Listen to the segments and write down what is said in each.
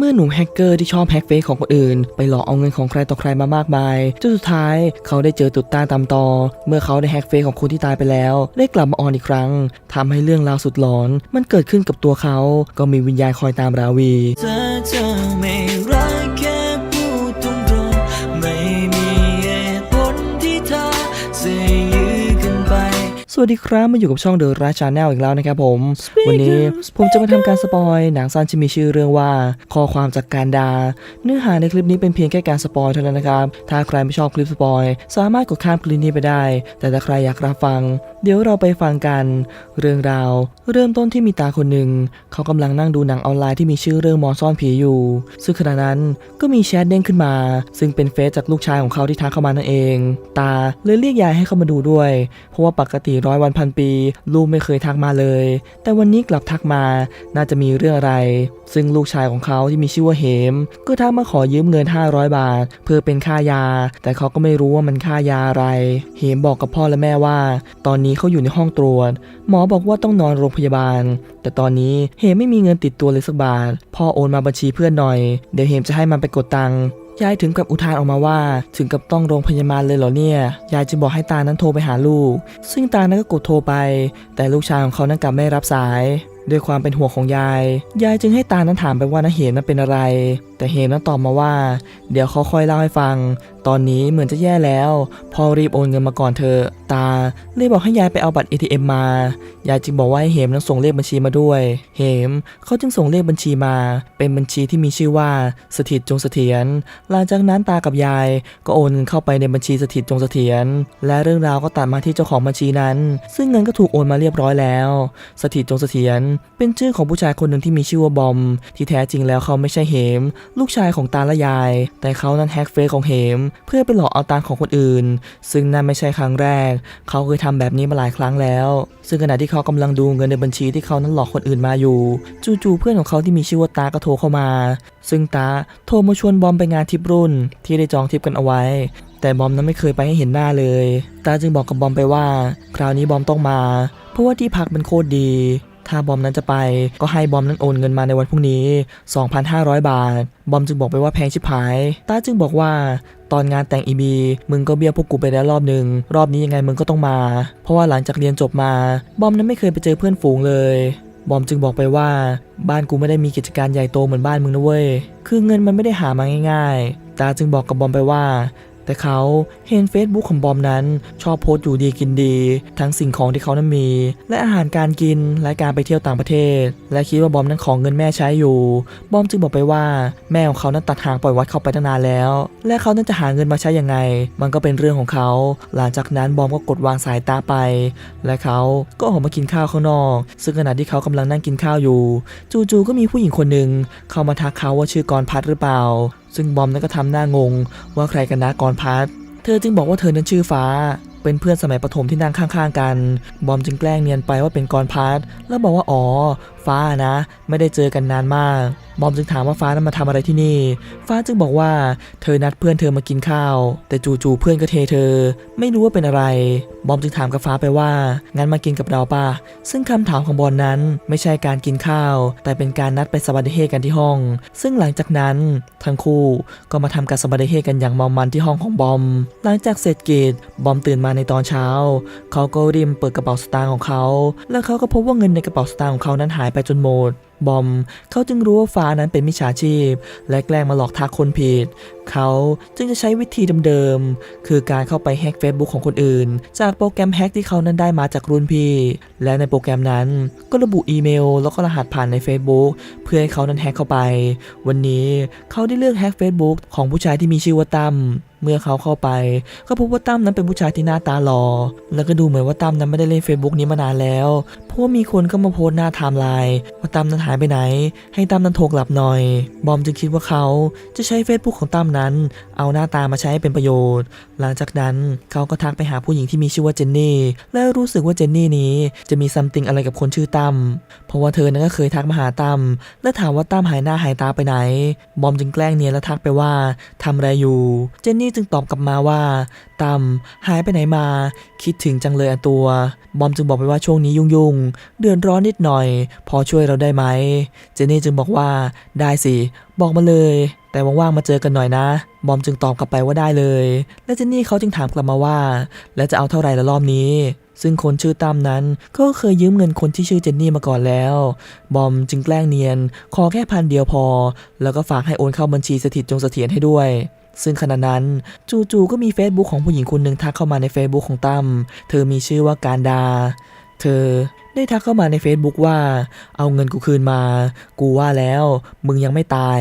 เมื่อหนุ่มแฮกเกอร์ที่ชอบแฮกเฟซของคนอื่น ไปหลอกเอาเงินของใครต่อใครมามากมายจนสุดท้ายเขาได้เจอตุดตาตามตอ เมื่อเขาได้แฮกเฟซของคนที่ตายไปแล้ว ได้กลับมาออนอีกครั้งทำให้เรื่องราวสุดหลอน มันเกิดขึ้นกับตัวเขา ก็มีวิญญาณคอยตามราวี วัสดีครับมาอยู่กับช่องเดอะราชาแนลอีกแล้วนะครับผม วันนี้ผมจะมาทำการสปอยหนังสั้นที่มีชื่อเรื่องว่า ข้อความจากการดา เนื้อหาในคลิปนี้เป็นเพียงแค่การสปอยเท่านั้นนะครับ ถ้าใครไม่ชอบคลิปสปอยสามารถกดข้ามคลิปนี้ไปได้ แต่ถ้าใครอยากรับฟัง เดี๋ยวเราไปฟังกัน เรื่องราว เริ่มต้นที่มีตาคนหนึ่งเขากำลังนั่งดูหนังออนไลน์ที่มีชื่อเรื่องหมอซ่อนผีอยู่ ซึ่งขณะนั้นก็มีแชทเด้งขึ้นมา ซึ่งเป็นเฟซจากลูกชายของเขาที่ทักเข้ามานั่นเอง ตาเลยเรียกยายให้เข้ามาดูด้วย เพราะว่าปกติร้อยวันพันปี ลูกไม่เคยทักมาเลย แต่วันนี้กลับทักมาน่าจะมีเรื่องอะไร ซึ่งลูกชายของเขาที่มีชื่อว่าเหม ก็ทักมาขอยืมเงิน 500 บาท เพื่อเป็นค่ายา แต่เขาก็ไม่รู้ว่ามันค่ายาอะไร เหมบอกกับพ่อและแม่ว่า ตอนนี้เขาอยู่ในห้องตรวจ หมอบอกว่าต้องนอนโรงพยาบาล แต่ตอนนี้เหมไม่มีเงินติดตัวเลยสักบาท พ่อโอนมาบัญชีเพื่อนหน่อย เดี๋ยวเหมจะให้มันไปกดตังค์ ยายถึงกับอุทานออกมาว่า ถึงกับต้องโรงพยาบาลเลยเหรอเนี่ย ยายจึงบอกให้ตานั้นโทรไปหาลูก ซึ่งตานั้นก็กดโทรไป แต่ลูกชายของเขานั้นกลับไม่รับสายด้วยความเป็นห่วงของยาย ยายจึงให้ตานั้นถามไปว่านาเหมนั้นเป็นอะไร แต่เหมนั้นตอบมาว่า เดี๋ยวเขาค่อยเล่าให้ฟัง ตอนนี้เหมือนจะแย่แล้วพ่อรีบโอนเงินมาก่อนเถอตาเลยบอกให้ยายไปเอาบัตร ATM มา ยายจึงบอกว่าให้เหมนั้นส่งเลขบัญชีมาด้วย เหมเขาจึงส่งเลขบัญชีมา เป็นบัญชีที่มีชื่อว่าสถิตจงเสถียร หลังจากนั้นตากับยาย ก็โอนเงินเข้าไปในบัญชีสถิตจงเสถียร และเรื่องราวก็ตัดมาที่เจ้าของบัญชีนั้น ซึ่งเงินก็ถูกโอนมาเรียบร้อยแล้ว สถิตจงเสถียรเป็นชื่อของผู้ชายคนหนึ่งที่มีชื่อว่าบอม ที่แท้จริงแล้วเขาไม่ใช่เหม ลูกชายของตาและยาย แต่เขานั้นแฮกเฟซของเหมเพื่อไปหลอกเอาตังของคนอื่น ซึ่งนั่นไม่ใช่ครั้งแรก เขาเคยทำแบบนี้มาหลายครั้งแล้ว ซึ่งขณะที่เขากำลังดูเงินในบัญชีที่เขานั้นหลอกคนอื่นมาอยู่ จู่ๆเพื่อนของเขาที่มีชื่อว่าตาก็โทรเข้ามา ซึ่งตาโทรมาชวนบอมไปงานทิปรุ่น ที่ได้จองทิปกันเอาไว้ แต่บอมนั้นไม่เคยไปให้เห็นหน้าเลย ตาจึงบอกกับบอมไปว่า คราวนี้บอมต้องมา เพราะว่าที่พักมันโคตรดี ถ้าบอมนั้นจะไป ก็ให้บอมนั้นโอนเงินมาในวันพรุ่งนี้ 2,500 บาท บอมจึงบอกไปว่าแพงชิบหายตาจึงบอกว่าตอนงานแต่งอีบีมึงก็เบี้ยวพวกกูไปแล้วรอบหนึ่งรอบนี้ยังไงมึงก็ต้องมา เพราะว่าหลังจากเรียนจบมา บอมนั้นไม่เคยไปเจอเพื่อนฝูงเลย บอมจึงบอกไปว่า บ้านกูไม่ได้มีกิจการใหญ่โตเหมือนบ้านมึงนะเว้ย คือเงินมันไม่ได้หามาง่าย ๆ ตาจึงบอกกับบอมไปว่า แต่เขาเห็น Facebook ของบอมนั้น ชอบโพสต์อยู่ดีกินดี ทั้งสิ่งของที่เขานั้นมี และอาหารการกินและการไปเที่ยวต่างประเทศ และคิดว่าบอมนั้นของเงินแม่ใช้อยู่ บอมจึงบอกไปว่า แม่ของเขานั้นตัดหางปล่อยวัดเขาไปตั้งนานแล้ว และเขานั้นจะหาเงินมาใช้ยังไง มันก็เป็นเรื่องของเขา หลังจากนั้นบอมก็กดวางสายตาไป และเขาก็ออกมากินข้าวข้างนอก ซึ่งขณะที่เขากำลังนั่งกินข้าวอยู่ จู่ๆก็มีผู้หญิงคนหนึ่งเข้ามาทักเขาว่าชื่อกรพัดหรือเปล่า ซึ่งบอมนั้นก็ทำหน้างงว่าใครกันนะกรพัทเธอจึงบอกว่าเธอนั้นชื่อฟ้า เป็นเพื่อนสมัยประถมที่นั่งข้างๆกัน บอมจึงแกล้งเนียนไปว่าเป็นกรพัทแล้วบอกว่าอ๋อ ฟ้านะ ไม่ได้เจอกันนานมาก บอมจึงถามว่าฟ้านั้นมาทำอะไรที่นี่ ฟ้าจึงบอกว่าเธอนัดเพื่อนเธอมากินข้าว แต่จู่ๆเพื่อนก็เทเธอ ไม่รู้ว่าเป็นอะไร บอมจึงถามกับฟ้าไปว่า งั้นมากินกับเราป่ะซึ่งคำถามของบอลนั้นไม่ใช่การกินข้าว แต่เป็นการนัดไปสวัสดีเฮกันที่ห้อง ซึ่งหลังจากนั้นทั้งคู่ก็มาทำการสวัสดีเฮกันอย่างเมามันที่ห้องของบอม หลังจากเสร็จกิจบอมตื่นมาในตอนเช้า เขาก็ริมเปิดกระเป๋าสตางค์ของเขา แล้วเขาก็พบว่าเงินในกระเป๋าสตางค์ของเขานั้นหายไปจนหมด บอมเขาจึงรู้ว่าฟ้านั้นเป็นมิจฉาชีพ และแกล้งมาหลอกทักคนผิด เขาจึงจะใช้วิธีเดิมๆ คือการเข้าไปแฮก Facebook ของคนอื่น จากโปรแกรมแฮกที่เขานั้นได้มาจากรุ่นพี่ และในโปรแกรมนั้นก็ระบุอีเมล แล้วก็รหัสผ่านใน Facebook เพื่อให้เขานั้นแฮกเข้าไป วันนี้เขาได้เลือกแฮก Facebook ของผู้ชายที่มีชื่อว่าตั้ม เมื่อเขาเข้าไปก็พบว่าตั้มนั้นเป็นผู้ชายที่หน้าตาหล่อแล้วก็ดูเหมือนว่าตั้มนั้นไม่ได้เล่น Facebook นี้มานานแล้วเพราะว่ามีคนก็มาโพสหน้าไทม์ไลน์ว่าตั้มนั้นหายไปไหน ให้ตั้มนั้นโทรกลับหน่อย บอมจึงคิดว่าเขาจะใช้ Facebook ของตั้มนั้น เอาหน้าตามาใช้ให้เป็นประโยชน์ หลังจากนั้นเขาก็ทักไปหาผู้หญิงที่มีชื่อว่าเจนนี่และรู้สึกว่าเจนนี่นี้จะมีซัมติงอะไรกับคนชื่อตั้มเพราะว่าเธอนั้นก็เคยทักมาหาตั้มและถามว่าตั้มหายหน้าหายตาไปไหน บอมจึงแกล้งเนียนและทักไปว่าทำอะไรอยู่เจนนี่นี่จึงตอบกลับมาว่าตั้มหายไปไหนมา คิดถึงจังเลยอตัว บอมจึงบอกไปว่าช่วงนี้ยุ่งๆ เดือดร้อนนิดหน่อย พอช่วยเราได้ไหม เจนนี่จึงบอกว่าได้สิ บอกมาเลย แต่ว่างๆมาเจอกันหน่อยนะ บอมจึงตอบกลับไปว่าได้เลย และเจนนี่เขาจึงถามกลับมาว่า แล้วจะเอาเท่าไหร่ละรอบนี้ซึ่งคนชื่อตั้มนั้นก็เคยยืมเงินคนที่ชื่อเจนนี่มาก่อนแล้ว บอมจึงแกล้งเนียน ขอแค่พันเดียวพอ แล้วก็ฝากให้โอนเข้าบัญชีสถิตจงเสถียรให้ด้วย ซึ่งขณะนั้นจู่ๆก็มี Facebook ของผู้หญิงคนหนึ่งทักเข้ามาใน Facebook ของตั้ม เธอมีชื่อว่าการดา เธอได้ทักเข้ามาใน Facebook ว่า เอาเงินกูคืนมา กูว่าแล้ว มึงยังไม่ตาย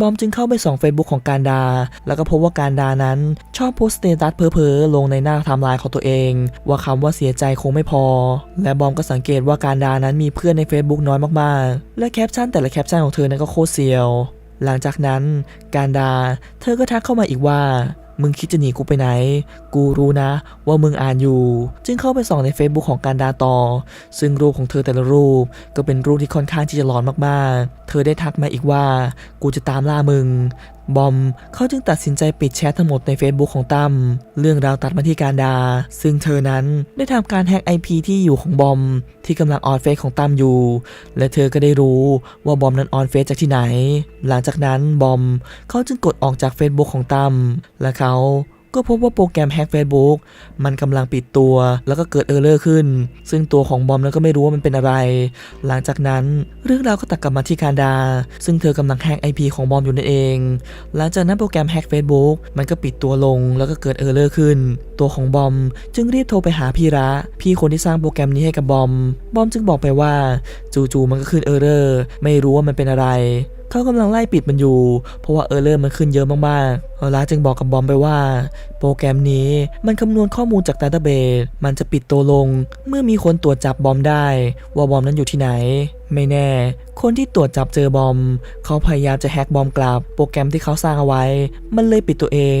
บอมจึงเข้าไปส่อง Facebook ของการดา แล้วก็พบว่าการดานั้นชอบโพสต์สเตตัสเพ้อๆลงในหน้าไทม์ไลน์ของตัวเอง ว่าคำว่าเสียใจคงไม่พอ และบอมก็สังเกตว่าการดานั้นมีเพื่อนใน Facebook น้อยมากๆ และแคปชั่นแต่ละแคปชั่นของเธอนั้นก็โคตรเซียว หลังจากนั้นการดาเธอก็ทักเข้ามาอีกว่า มึงคิดจะหนีกูไปไหน กูรู้นะ ว่ามึงอ่านอยู่ จึงเข้าไปส่องใน Facebook ของการดาต่อ ซึ่งรูปของเธอแต่ละรูป ก็เป็นรูปที่ค่อนข้างที่จะหลอนมากๆ เธอได้ทักมาอีกว่า กูจะตามล่ามึง บอมเขาจึงตัดสินใจปิดแชททั้งหมดใน Facebook ของตั้มเรื่องราวตัดมาที่การดา ซึ่งเธอนั้นได้ทำการแฮ็ก IP ที่อยู่ของบอม ที่กำลังออนเฟซของตั้มอยู่ และเธอก็ได้รู้ว่าบอมนั้นออนเฟซจากที่ไหน หลังจากนั้นบอมเขาจึงกดออกจาก Facebook ของตั้มและเขา ก็พบว่าโปรแกรมแฮ็ก Facebook มันกำลังปิดตัว แล้วก็เกิดเออร์เลอร์ขึ้น ซึ่งตัวของบอมนั้นก็ไม่รู้ว่ามันเป็นอะไร หลังจากนั้นเรื่องราวก็ตัดกลับมาที่คารดา ซึ่งเธอกำลังแฮ็ก IP ของบอมอยู่นั่นเอง หลังจากนั้นโปรแกรมแฮ็ก Facebook มันก็ปิดตัวลง แล้วก็เกิดเออร์เลอร์ขึ้น ตัวของบอมจึงรีบโทรไปหาพี่ระ พี่คนที่สร้างโปรแกรมนี้ให้กับบอม บอมจึงบอกไปว่า จู่ๆมันก็ขึ้นเออร์เลอร์ไม่รู้ว่ามันเป็นอะไร เขากำลังไล่ปิดมันอยู่ เพราะว่าเออร์เลอร์มันขึ้นเยอะมากๆเอลาจึงบอกกับบอมไปว่า โปรแกรมนี้มันคำนวณข้อมูลจากดัตเตอร์เบสมันจะปิดตัวลง เมื่อมีคนตรวจจับบอมได้ ว่าบอมนั้นอยู่ที่ไหน ไม่แน่ คนที่ตรวจจับเจอบอม เขาพยายามจะแฮกบอมกลับ โปรแกรมที่เขาสร้างเอาไว้ มันเลยปิดตัวเอง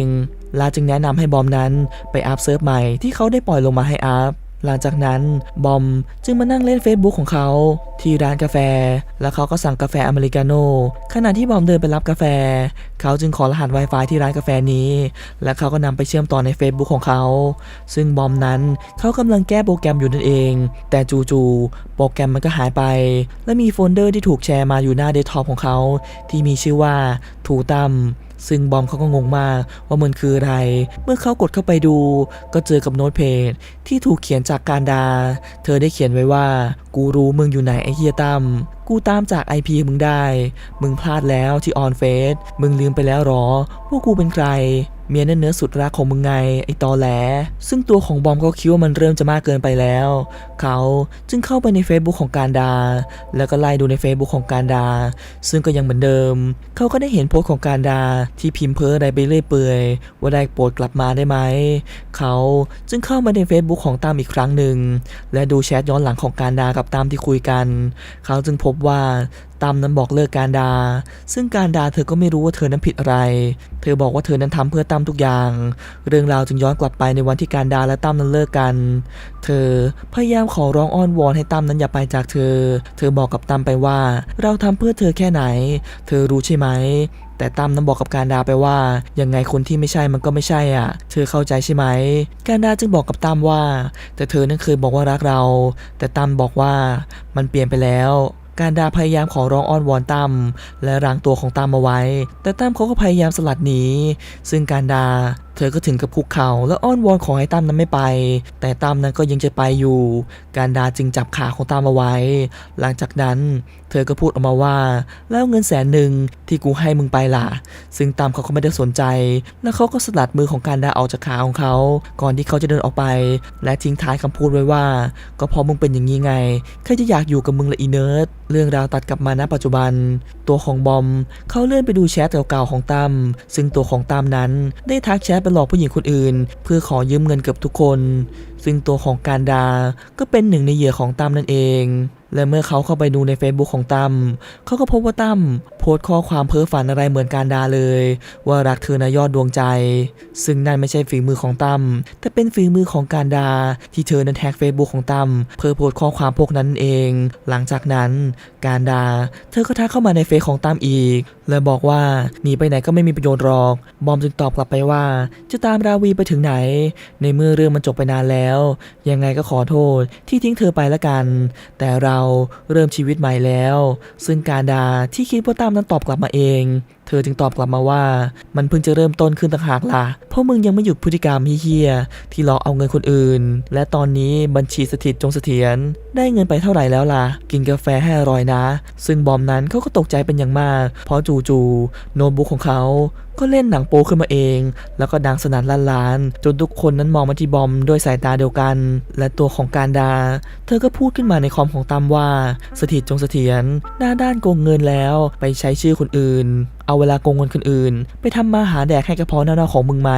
ลาจึงแนะนำให้บอมนั้นไปอัพเซิร์ฟใหม่ที่เขาได้ปล่อยลงมาให้อัพ หลังจากนั้นบอมจึงมานั่งเล่น Facebook ของเขา ที่ร้านกาแฟ แล้วเขาก็สั่งกาแฟอเมริกาโน่ขณะที่บอมเดินไปรับกาแฟ เขาจึงขอรหัส Wi-Fi ที่ร้านกาแฟนี้ และเขาก็นำไปเชื่อมต่อใน Facebook ของเขา ซึ่งบอมนั้นเขากำลังแก้โปรแกรมอยู่นั่นเอง แต่จู่ๆโปรแกรมมันก็หายไป และมีโฟลเดอร์ที่ถูกแชร์มาอยู่หน้าเดสก์ท็อปของเขา ที่มีชื่อว่าทูตัม ซึ่งบอมเขาก็งงมากว่ามันคืออะไร เมื่อเขากดเข้าไปดู ก็เจอกับโน้ตเพจที่ถูกเขียนจากการดา เธอได้เขียนไว้ว่า กูรู้มึงอยู่ไหนไอ้เฮียตั้มกูตามจาก IP มึงได้ มึงพลาดแล้วที่ออนเฟสมึงลืมไปแล้วหรอว่ากูเป็นใคร เมียนั่นเนื้อสุดรักของมึงไงไอตอแหล ซึ่งตัวของบอมก็คิดว่ามันเริ่มจะมากเกินไปแล้ว เขาจึงเข้าไปใน Facebook ของการดา แล้วก็ไล่ดูใน Facebook ของการดา ซึ่งก็ยังเหมือนเดิม เขาก็ได้เห็นโพสต์ของการดาที่พิมพ์เพ้ออะไรไปเรื่อยเปื่อยว่าได้โปรดกลับมาได้ไหม เขาจึงเข้ามาใน Facebook ของตามอีกครั้งหนึ่งและดูแชทย้อนหลังของการดากับตามที่คุยกัน เขาจึงพบว่าตามนั้นบอกเลิกการดา ซึ่งการดาเธอก็ไม่รู้ว่าเธอนั้นผิดอะไร เธอบอกว่าเธอนั้นทำเพื่อตั้มทุกอย่าง เรื่องราวจึงย้อนกลับไปในวันที่การดาและตั้มนั้นเลิกกัน เธอพยายามขอร้องอ้อนวอนให้ตั้มนั้นอย่าไปจากเธอ เธอบอกกับตั้มไปว่า เราทำเพื่อเธอแค่ไหน เธอรู้ใช่ไหมแต่ตั้มนั้นบอกกับการดาไปว่า ยังไงคนที่ไม่ใช่มันก็ไม่ใช่อะ เธอเข้าใจใช่ไหม การดาจึงบอกกับตั้มว่า แต่เธอนั้นเคยบอกว่ารักเรา แต่ตั้มบอกว่ามันเปลี่ยนไปแล้ว การดาพยายามขอร้องอ้อนวอนตั้มและรางตัวของตั้มเอาไว้ แต่ตั้มเขาก็พยายามสลัดหนี ซึ่งการดา เธอก็ถึงกับคุกเข่าและอ้อนวอนขอให้ตั้มนั้นไม่ไป แต่ตั้มนั้นก็ยังจะไปอยู่ การดาจึงจับขาของตั้มเอาไว้ หลังจากนั้น เธอก็พูดออกมาว่า แล้วเงินแสนหนึ่งที่กูให้มึงไปล่ะ ซึ่งตามเขาก็ไม่ได้สนใจ แล้วเขาก็สลัดมือของการดาออกจากขาของเขา ก่อนที่เขาจะเดินออกไป และทิ้งท้ายคำพูดไว้ว่า ก็พราะมึงเป็นอย่างนี้ไงใครจะอยากอยู่กับมึงละอีเนิร์ดเรื่องราวตัดกลับมาณปัจจุบัน ตัวของบอมเขาเลื่อนไปดูแชทเก่าๆของตั้มซึ่งตัวของตั้มนั้นได้ทักแชทไปหลอกผู้หญิงคนอื่น เพื่อขอยืมเงินเกือบทุกคน ซึ่งตัวของการดาก็เป็นหนึ่งในเหยื่อของตามนั่นเองและเมื่อเขาเข้าไปดูใน Facebook ของตั้มเขาก็พบว่าตั้มโพสต์ข้อความเพ้อฝันอะไรเหมือนการดาเลย ว่ารักเธอนะยอดดวงใจ ซึ่งนั่นไม่ใช่ฝีมือของตั้มแต่เป็นฝีมือของการดา ที่เธอนั้นแท็ก Facebook ของตั้มเพื่อโพสต์ข้อความพวกนั้นเอง หลังจากนั้น การดา เธอก็ทักเข้ามาในเฟซของตั้มอีก และบอกว่าหนีไปไหนก็ไม่มีประโยชน์หรอก บอมจึงตอบกลับไปว่า จะตามราวีไปถึงไหน ในเมื่อเรื่องมันจบไปนานแล้ว ยังไงก็ขอโทษที่ทิ้งเธอไปละกัน แต่เราเริ่มชีวิตใหม่แล้ว ซึ่งการดาที่คิดว่าตั้มนั้นตอบกลับมาเอง เธอจึงตอบกลับมาว่า มันเพิ่งจะเริ่มต้นขึ้นต่างหากล่ะ เพราะมึงยังไม่หยุดพฤติกรรมเฮี้ยที่หลอกเอาเงินคนอื่น และตอนนี้บัญชีสถิตจงเสถียรได้เงินไปเท่าไหร่แล้วล่ะ กินกาแฟให้อร่อยนะ ซึ่งบอมนั้นเขาก็ตกใจเป็นอย่างมาก เพราะจู่ๆโน้ตบุ๊กของเขาก็เล่นหนังโป๊ขึ้นมาเอง แล้วก็ดังสนั่นลั่นล้านจนทุกคนนั้นมองมาที่บอมด้วยสายตาเดียวกัน และตัวของการดา เธอก็พูดขึ้นมาในคอมของตั้มว่าสถิตจงเสถียรหน้าด้านโกงเงินแล้วไปใช้ชื่อคนอื่น เอาเวลาโกงเงินคนอื่น ไปทำมาหาแดกให้กระเพาะหน้าๆของมึงไหม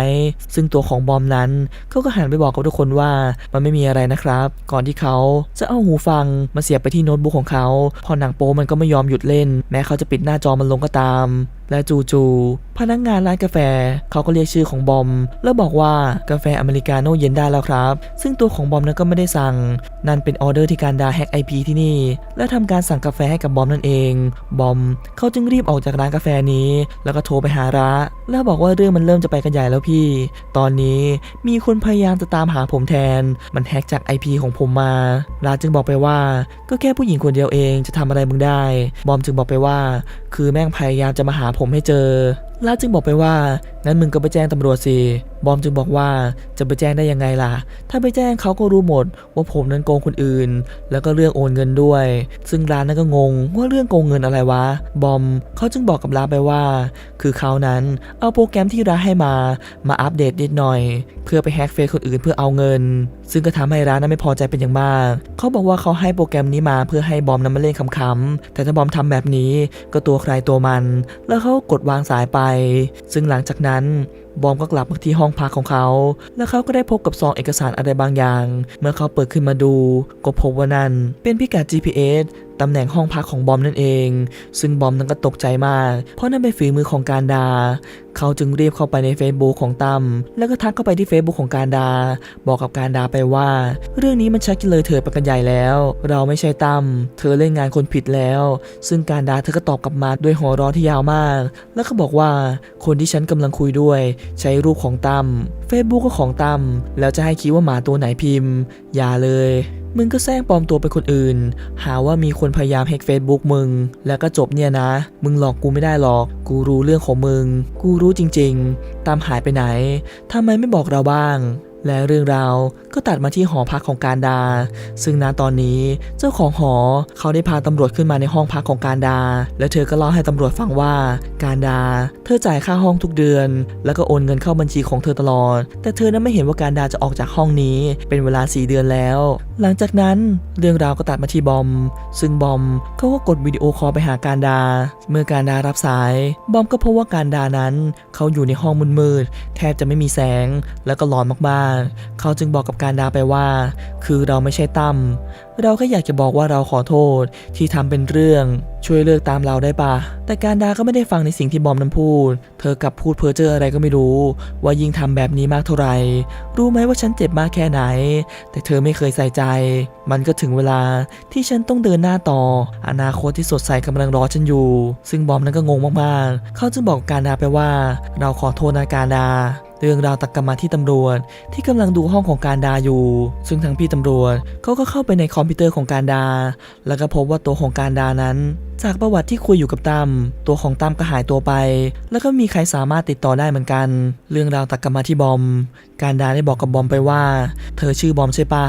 ซึ่งตัวของบอมนั้นเขาก็หันไปบอกกับทุกคนว่ามันไม่มีอะไรนะครับ ก่อนที่เขาจะเอาหูฟังมาเสียบไปที่โน้ตบุ๊กของเขา พอหนังโป๊มันก็ไม่ยอมหยุดเล่น แม้เขาจะปิดหน้าจอมันลงก็ตาม และจู่ๆพนักงานร้านกาแฟ เขาก็เรียกชื่อของบอม แล้วบอกว่ากาแฟอเมริกาโน่เย็นได้แล้วครับ ซึ่งตัวของบอมนั้นก็ไม่ได้สั่ง นั่นเป็นออเดอร์ที่การดาแฮกไอพีที่นี่ และทำการสั่งกาแฟให้กับบอมนั่นเอง บอม เขาจึงรีบออกจากร้านกาแฟนี้แล้วก็โทรไปหาระ แล้วบอกว่าเรื่องมันเริ่มจะไปกันใหญ่แล้วพี่ ตอนนี้มีคนพยายามจะตามหาผมแทน มันแฮกจาก IP ของผมมาราจึงบอกไปว่า ก็แค่ผู้หญิงคนเดียวเองจะทำอะไรมึงได้ บอมจึงบอกไปว่า คือแม่งพยายามจะมาหาผมให้เจอ ลาจึงบอกไปว่า งั้นมึงก็ไปแจ้งตำรวจสิ บอมจึงบอกว่าจะไปแจ้งได้ยังไงล่ะ ถ้าไปแจ้งเขาก็รู้หมด ว่าผมนั้นโกงคนอื่น แล้วก็เรื่องโอนเงินด้วย ซึ่งร้านนั้นก็งงว่าเรื่องโกงเงินอะไรวะ บอมเขาจึงบอกกับร้านไปว่า คือเขานั้นเอาโปรแกรมที่ร้านให้มา มาอัปเดตนิดหน่อย เพื่อไปแฮ็กเฟซคนอื่นเพื่อเอาเงิน ซึ่งก็ทำให้ร้านนั้นไม่พอใจเป็นอย่างมาก เขาบอกว่าเขาให้โปรแกรมนี้มาเพื่อให้บอมนั้นมาเล่นขำๆแต่ถ้าบอมทำแบบนี้ก็ตัวใครตัวมัน แล้วเขากดวางสายไปซึ่งหลังจากนั้นบอมก็กลับมาที่ห้องพักของเขา แล้วเขาก็ได้พบกับซองเอกสารอะไรบางอย่าง เมื่อเขาเปิดขึ้นมาดู ก็พบว่านั่นเป็นพิกัด GPS ตำแหน่งห้องพักของบอมนั่นเอง ซึ่งบอมนั้นก็ตกใจมาก เพราะนั่นเป็นฝีมือของการดา เขาจึงรีบเข้าไปใน Facebook ของตั้มแล้วก็ทักเข้าไปที่ Facebook ของการดา บอกกับการดาไปว่า เรื่องนี้มันชักจะเลยเถิดไปกันใหญ่แล้ว เราไม่ใช่ตั้มเธอเล่นงานคนผิดแล้ว ซึ่งการดาเธอก็ตอบกลับมาด้วยหัวเร้อที่ยาวมาก แล้วก็บอกว่าคนที่ฉันกำลังคุยด้วย ใช้รูปของตั้ม Facebook ก็ของตั้ม แล้วจะให้คิดว่าหมาตัวไหนพิมพ์ อย่าเลย มึงก็แซงปลอมตัวเป็นคนอื่น หาว่ามีคนพยายามแฮกเฟซบุ๊กมึง แล้วก็จบเนี่ยนะ มึงหลอกกูไม่ได้หรอก กูรู้เรื่องของมึง กูรู้จริง ๆ ตามหายไปไหนทำไมไม่บอกเราบ้าง และเรื่องราวก็ตัดมาที่หอพักของการดา ซึ่งณตอนนี้เจ้าของหอเขาได้พาตำรวจขึ้นมาในห้องพักของการดา และเธอก็เล่าให้ตำรวจฟังว่า การดา เธอจ่ายค่าห้องทุกเดือน แล้วก็โอนเงินเข้าบัญชีของเธอตลอด แต่เธอนั้นไม่เห็นว่าการดาจะออกจากห้องนี้ เป็นเวลา 4 เดือนแล้ว หลังจากนั้นเรื่องราวก็ตัดมาที่บอม ซึ่งบอมเขาก็กดวิดีโอคอลไปหาการดา เมื่อการดารับสาย บอมก็พบว่าการดานั้นเขาอยู่ในห้องมืดๆแทบจะไม่มีแสง แล้วก็หลอนมากๆเขาจึงบอกกับการดาไปว่า คือเราไม่ใช่ตั้มเราแค่อยากจะบอกว่าเราขอโทษที่ทำเป็นเรื่อง ช่วยเลิกตามเราได้ปะแต่การดาก็ไม่ได้ฟังในสิ่งที่บอมนั้นพูด เธอกลับพูดเพ้อเจ้ออะไรก็ไม่รู้ ว่ายิ่งทำแบบนี้มากเท่าไหร่ รู้ไหมว่าฉันเจ็บมากแค่ไหน แต่เธอไม่เคยใส่ใจ มันก็ถึงเวลาที่ฉันต้องเดินหน้าต่อ อนาคตที่สดใสกำลังรอฉันอยู่ ซึ่งบอมนั้นก็งงมากๆ เขาจึงบอกการดาไปว่า เราขอโทษนะการดา เรื่องราวตักกลับมาที่ตำรวจที่กำลังดูห้องของการดาอยู่ ซึ่งทางพี่ตำรวจเขาก็เข้าไปในคอมพิวเตอร์ของการดา แล้วก็พบว่าตัวของการดานั้น จากประวัติที่คุยอยู่กับตั้มตัวของตั้มก็หายตัวไป แล้วก็มีใครสามารถติดต่อได้เหมือนกัน เรื่องราวตักกลับมาที่บอม การดาได้บอกกับบอมไปว่า เธอชื่อบอมใช่ปะ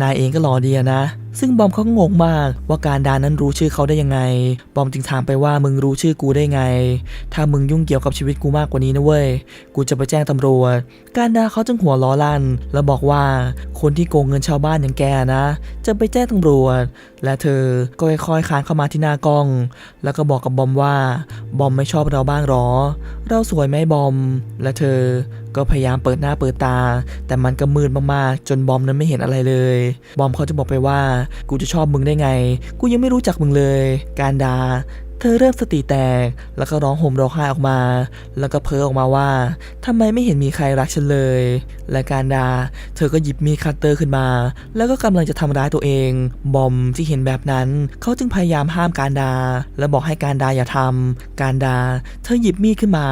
นายเองก็หล่อดีนะ ซึ่งบอมเขาก็งงมากว่าการดานั้นรู้ชื่อเขาได้ยังไง บอมจึงถามไปว่ามึงรู้ชื่อกูได้ไง ถ้ามึงยุ่งเกี่ยวกับชีวิตกูมากกว่านี้นะเว้ย กูจะไปแจ้งตำรวจ การดาเขาจึงหัวล้อลั่น แล้วบอกว่าคนที่โกงเงินชาวบ้านอย่างแกนะ จะไปแจ้งตำรวจ และเธอก็ค่อยๆคานเข้ามาที่หน้ากล้อง แล้วก็บอกกับบอมว่าบอมไม่ชอบเราบ้างหรอ เราสวยไหมบอม และเธอก็พยายามเปิดหน้าเปิดตา แต่มันก็มืดมากๆ จนบอมนั้นไม่เห็นอะไรเลย บอมเขาจะบอกไปว่า กูจะชอบมึงได้ไง กูยังไม่รู้จักมึงเลย การดา เธอเริ่มสติแตก แล้วก็ร้องห่มร้องไห้ออกมา แล้วก็เพ้อออกมาว่าทำไมไม่เห็นมีใครรักฉันเลย และการดา เธอก็หยิบมีดคัตเตอร์ขึ้นมา แล้วก็กำลังจะทำร้ายตัวเอง บอมที่เห็นแบบนั้น เขาจึงพยายามห้ามการดา และบอกให้การดาอย่าทำการดา เธอหยิบมีดขึ้นมา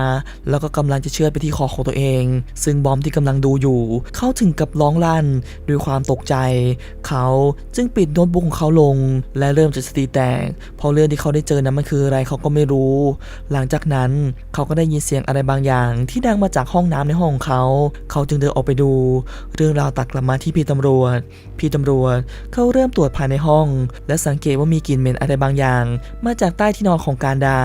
แล้วก็กำลังจะเชือดไปที่คอของตัวเอง ซึ่งบอมที่กำลังดูอยู่ เขาถึงกับร้องลั่นด้วยความตกใจ เขาจึงปิดโน้ตบุ๊กของเขาลง และเริ่มจะสติแตกเพราะเรื่องที่เขาได้เจอนั้นมันคืออะไรเขาก็ไม่รู้ หลังจากนั้นเขาก็ได้ยินเสียงอะไรบางอย่าง ที่ดังมาจากห้องน้ำในห้องเขา เขาจึงเดินออกไปดู เรื่องราวตัดกลับมาที่พี่ตำรวจ พี่ตำรวจเขาเริ่มตรวจภายในห้อง และสังเกตว่ามีกลิ่นเหม็นอะไรบางอย่าง มาจากใต้ที่นอนของการดา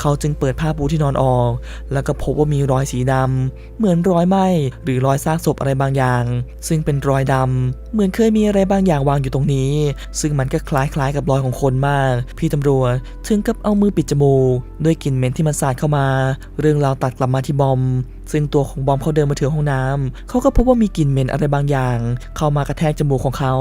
เขาจึงเปิดผ้าปูที่นอนออก แล้วก็พบว่ามีรอยสีดำเหมือนรอยไหม้หรือรอยซากศพอะไรบางอย่าง ซึ่งเป็นรอยดำเหมือนเคยมีอะไรบางอย่างวางอยู่ตรงนี้ ซึ่งมันก็คล้ายๆกับรอยของคนมาก พี่ตำรวจถึงกับเอามือปิดจมูก ด้วยกลิ่นเหม็นที่มันสาดเข้ามา เรื่องราวตัดกลับมาที่บอมซึ่งตัวของบอมเขาเดินมาถึงห้องน้ำเขาก็พบว่ามีกลิ่นเหม็นอะไรบางอย่าง เข้ามากระแทกจมูกของเขา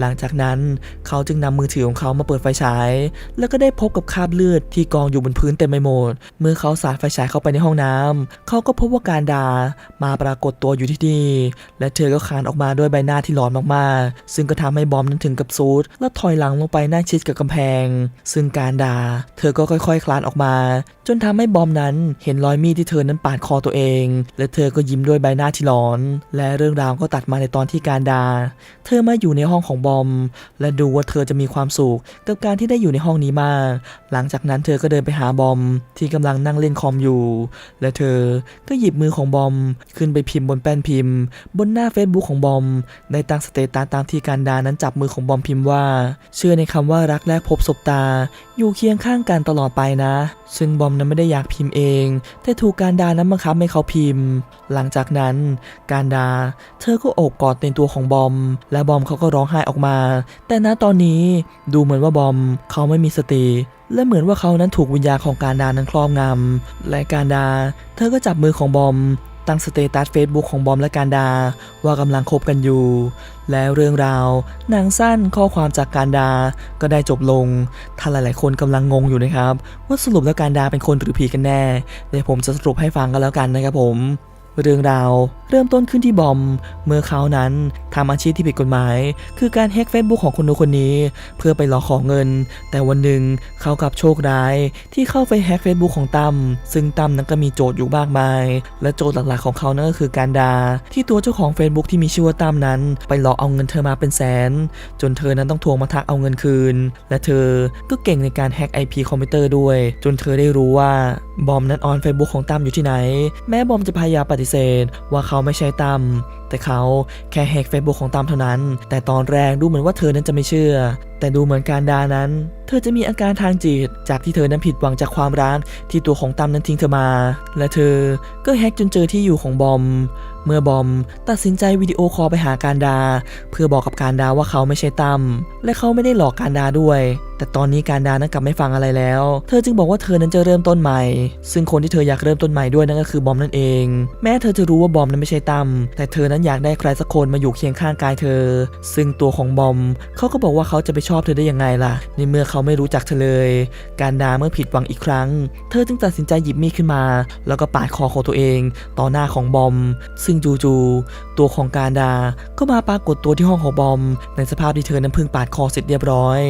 หลังจากนั้นเขาจึงนำมือถือของเขามาเปิดไฟฉาย แล้วก็ได้พบกับคราบเลือดที่กองอยู่บนพื้นเต็มไปหมด เมื่อเขาสาดไฟฉายเข้าไปในห้องน้ำเขาก็พบว่าการดามาปรากฏตัวอยู่ที่นี่ และเธอก็คานออกมาด้วยใบหน้าที่ร้อนมากๆ ซึ่งก็ทำให้บอมนั้นถึงกับซูดและถอยหลังลงไปนั่งชิดกับกำแพง ซึ่งการดา เธอก็ค่อยๆ คลานออกมา จนทำให้บอมนั้นเห็นรอยมีดที่เธอนั้นปาดคอตัวเองและเธอก็ยิ้มด้วยใบหน้าที่ร้อน และเรื่องราวก็ตัดมาในตอนที่การดา เธอมาอยู่ในห้องของบอม และดูว่าเธอจะมีความสุขกับการที่ได้อยู่ในห้องนี้มาก หลังจากนั้นเธอก็เดินไปหาบอมที่กำลังนั่งเล่นคอมอยู่ และเธอก็หยิบมือของบอมขึ้นไปพิมพ์บนแป้นพิมพ์ บนหน้า Facebook ของบอมได้ตั้งสเตตัสตามที่การดานั้นจับมือของบอมพิมพ์ว่า เชื่อในคำว่ารักแรกพบศบตา อยู่เคียงข้างกันตลอดไปนะ ซึ่งบอมนั้นไม่ได้อยากพิมพ์เอง แต่ถูกการดานั้นบังคับให้เขาาพิมพ์ หลังจากนั้น การดา เธอก็โอบกอดในตัวของบอม และบอมเขาก็ร้องไห้ออกมา แต่ณตอนนี้ดูเหมือนว่าบอมเขาไม่มีสติและเหมือนว่าเขานั้นถูกวิญญาณของการดานั้นครอบงำและการดา เธอก็จับมือของบอม ตั้งสเตตัสเฟซบุ๊กของบอมและการดา ว่ากำลังคบกันอยู่ แล้วเรื่องราวหนังสั้นข้อความจากการดาก็ได้จบลง ถ้าหลาย ๆ คนกำลังงงอยู่นะครับ ว่าสรุปแล้วการดาเป็นคนหรือผีกันแน่เดี๋ยวผมจะสรุปให้ฟังกันแล้วกันนะครับผม เรื่องราวเริ่มต้นขึ้นที่บอม เมื่อเขานั้นทำอาชีพที่ผิดกฎหมาย คือการแฮ็กเฟซบุ๊กของคนนู้คนนี้ เพื่อไปหลอกขอเงิน แต่วันหนึ่งเขากลับโชคร้าย ที่เข้าไปแฮ็กเฟซบุ๊กของตั้มซึ่งตั้มนั้นก็มีโจทย์อยู่มากมาย และโจทย์หลักๆของเขานั่นก็คือการดาที่ตัวเจ้าของ Facebook ที่มีชื่อว่าตั้มนั้น ไปหลอกเอาเงินเธอมาเป็นแสน จนเธอนั้นต้องทวงมาทักเอาเงินคืน และเธอก็เก่งในการแฮ็ก IP คอมพิวเตอร์ด้วย จนเธอได้รู้ว่าบอมนั้นออน Facebook ของตั้มอยู่ที่ไหน แม้บอมจะพยายามปฏิเสธว่าเขาไม่ใช่ตั้มแต่เขาแค่แฮกเฟซบุ๊กของตั้มเท่านั้น แต่ตอนแรกดูเหมือนว่าเธอนั้นจะไม่เชื่อ แต่ดูเหมือนการดานั้น เธอจะมีอาการทางจิต จากที่เธอนั้นผิดหวังจากความรักที่ตัวของตั้มนั้นทิ้งเธอมา และเธอก็แฮกจนเจอที่อยู่ของบอม เมื่อบอมตัดสินใจวิดีโอคอลไปหาการดา เพื่อบอกกับการดาว่าเขาไม่ใช่ตั้มและเขาไม่ได้หลอกการดาด้วย แต่ตอนนี้การดานั้นกลับไม่ฟังอะไรแล้ว เธอจึงบอกว่าเธอนั้นจะเริ่มต้นใหม่ ซึ่งคนที่เธออยากเริ่มต้นใหม่ด้วยนั่นก็คือบอมนั่นเอง แม้เธอจะรู้ว่าบอมนั้นไม่ใช่ตั้มแต่เธอนั้นอยากได้ใครสักคนมาอยู่เคียงข้างกายเธอ ซึ่งตัวของบอมเขาก็บอกว่าเขาจะไปชอบเธอได้ยังไงล่ะ ในเมื่อเขาไม่รู้จักเธอเลย การดาเมื่อผิดหวังอีกครั้ง เธอจึงตัดสินใจหยิบมีดขึ้นมา แล้วก็ปาดคอของตัวเอง ต่อหน้าของบอม ซึ่งจู่ๆตัวของการดาก็มาปรากฏตัวที่ห้องของบอม ในสภาพที่เธอนั้นเพิ่งปาดคอเสร็จเรียบร้อย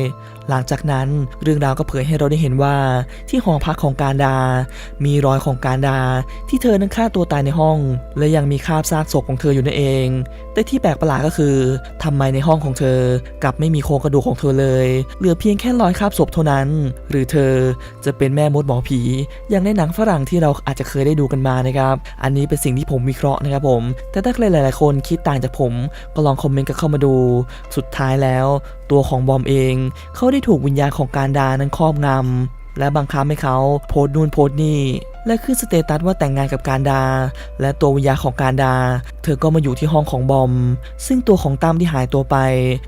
หลังจากนั้นเรื่องราวก็เผยให้เราได้เห็นว่า ที่หอพักของการดา มีรอยของการดา ที่เธอนั้นฆ่าตัวตายในห้อง และยังมีคราบซากศพของเธออยู่นั่นเอง แต่ที่แปลกประหลาดก็คือทำไมในห้องของเธอ กลับไม่มีโครงกระดูกของเธอเลย เหลือเพียงแค่รอยคราบศพเท่านั้น หรือเธอจะเป็นแม่มดหมอผีอย่างในหนังฝรั่งที่เราอาจจะเคยได้ดูกันมานะครับ อันนี้เป็นสิ่งที่ผมวิเคราะห์นะครับผม แต่ถ้าใครหลาย ๆ คนคิดต่างจากผมก็ลองคอมเมนต์กันเข้ามาดู สุดท้ายแล้ว ตัวของบอมเอง เขาได้ถูกวิญญาณของการดานั้นครอบงำและบังคับให้เขาโพสนู่นโพสนี่ และขึ้นสเตตัสว่าแต่งงานกับการดา และตัววิญญาของการดา เธอก็มาอยู่ที่ห้องของบอม ซึ่งตัวของตั้มที่หายตัวไป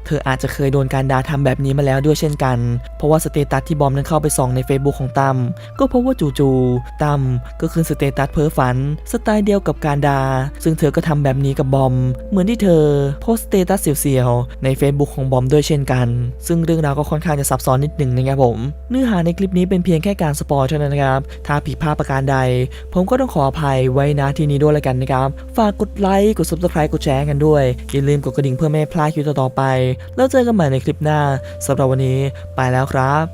เธออาจจะเคยโดนการดาทำแบบนี้มาแล้วด้วยเช่นกัน เพราะว่าสเตตัสที่บอมนั้นเข้าไปส่องใน Facebook ของตั้มก็พราะว่าจู่ๆตั้มก็ขึ้นสเตตัสเพ้อฝัน สไตล์เดียวกับการดา ซึ่งเธอก็ทำแบบนี้กับบอม เหมือนที่เธอโพสต์สเตตัสเสียวๆใน Facebook ของบอมด้วยเช่นกัน ซึ่งเรื่องราวก็ค่อนข้างจะซับซ้อนนิดหนึ่งนะครับผม เนื้อหาในคลิปนี้เป็นเพียงแค่การสปอยเท่านั้นนะครับ ถ้าผิดพลาดประการใด ผมก็ต้องขออภัยไว้นะที่นี้ด้วยแล้วกันนะครับ ฝากกดไลค์ กด subscribe กดแชร์กันด้วย อย่าลืมกดกระดิ่งเพื่อไม่ให้พลาดคลิปต่อๆไป แล้วเจอกันใหม่ในคลิปหน้าสำหรับวันนี้ไปแล้วครับ